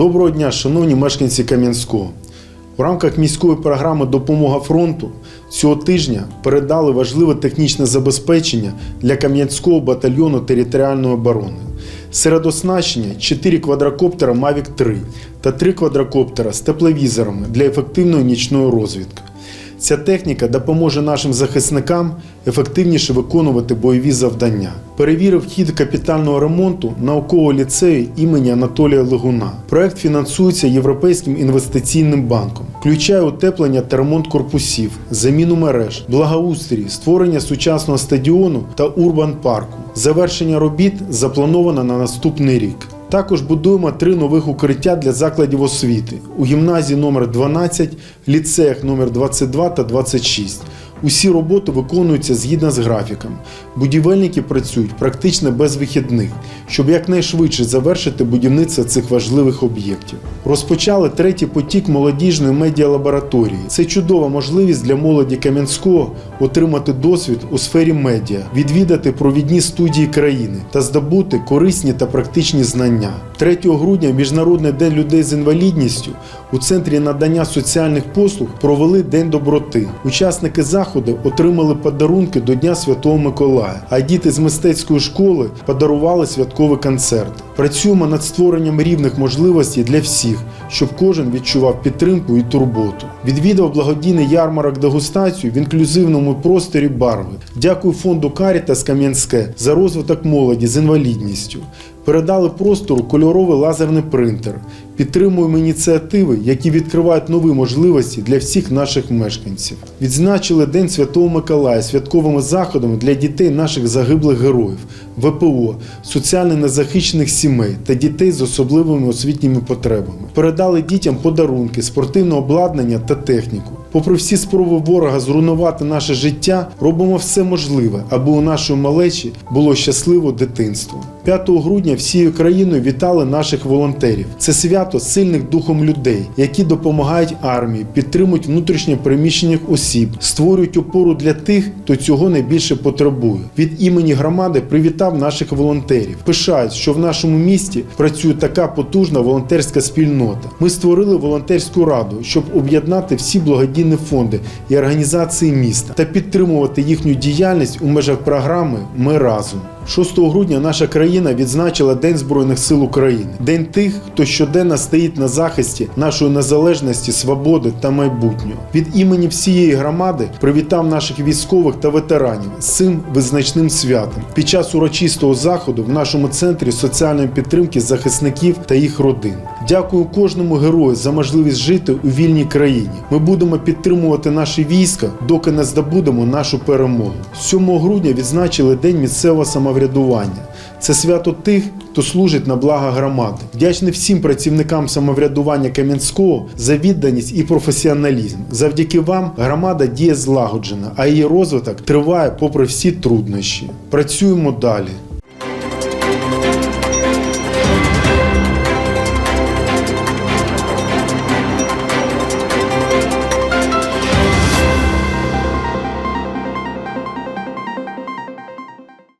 Доброго дня, шановні мешканці Кам'янського. У рамках міської програми Допомога фронту цього тижня передали важливе технічне забезпечення для Кам'янського батальйону територіальної оборони. Серед оснащення 4 квадрокоптера Mavic 3 та 3 квадрокоптера з тепловізорами для ефективної нічної розвідки. Ця техніка допоможе нашим захисникам ефективніше виконувати бойові завдання. Перевірив хід капітального ремонту наукового ліцею імені Анатолія Легуна. Проект фінансується Європейським інвестиційним банком, включає утеплення та ремонт корпусів, заміну мереж, благоустрій, створення сучасного стадіону та урбан парку. Завершення робіт заплановано на наступний рік. Також будуємо три нових укриття для закладів освіти у гімназії номер 12, ліцеях номер 22 та 26. Усі роботи виконуються згідно з графіком. Будівельники працюють практично без вихідних, щоб якнайшвидше завершити будівництво цих важливих об'єктів. Розпочали третій потік молодіжної медіалабораторії. Це чудова можливість для молоді Кам'янського отримати досвід у сфері медіа, відвідати провідні студії країни та здобути корисні та практичні знання. 3 грудня, Міжнародний день людей з інвалідністю, у центрі надання соціальних послуг провели День доброти. Учасники заходу отримали подарунки до Дня Святого Миколая, а діти з мистецької школи подарували святковий концерт. Працюємо над створенням рівних можливостей для всіх, щоб кожен відчував підтримку і турботу. Відвідав благодійний ярмарок дегустацію в інклюзивному просторі Барви. Дякую фонду Карітас Кам'янське за розвиток молоді з інвалідністю. Передали простору кольоровий лазерний принтер. Підтримуємо ініціативи, які відкривають нові можливості для всіх наших мешканців. Відзначили День Святого Миколая святковими заходами для дітей наших загиблих героїв, ВПО, соціально незахищених сімей та дітей з особливими освітніми потребами. Передали дітям подарунки, спортивне обладнання та техніку. Попри всі спроби ворога зруйнувати наше життя, робимо все можливе, аби у нашої малечі було щасливе дитинство. 5 грудня всією країною вітали наших волонтерів. Це свято сильних духом людей, які допомагають армії, підтримують внутрішньо переміщених осіб, створюють опору для тих, хто цього найбільше потребує. Від імені громади привітав наших волонтерів. Пишаюсь, що в нашому місті працює така потужна волонтерська спільнота. Ми створили волонтерську раду, щоб об'єднати всі благодійні фонди і організації міста та підтримувати їхню діяльність у межах програми Ми разом. 6 грудня наша країна відзначила День Збройних сил України, день тих, хто щоденно стоїть на захисті нашої незалежності, свободи та майбутнього. Від імені всієї громади привітав наших військових та ветеранів з цим визначним святом під час урочистого заходу в нашому центрі соціальної підтримки захисників та їх родин. Дякую кожному герою за можливість жити у вільній країні. Ми будемо підтримувати наші війська, доки не здобудемо нашу перемогу. 7 грудня відзначили День місцевого самоврядування. Це свято тих, хто служить на благо громади. Вдячний всім працівникам самоврядування Кам'янського за відданість і професіоналізм. Завдяки вам громада діє злагоджена, а її розвиток триває попри всі труднощі. Працюємо далі.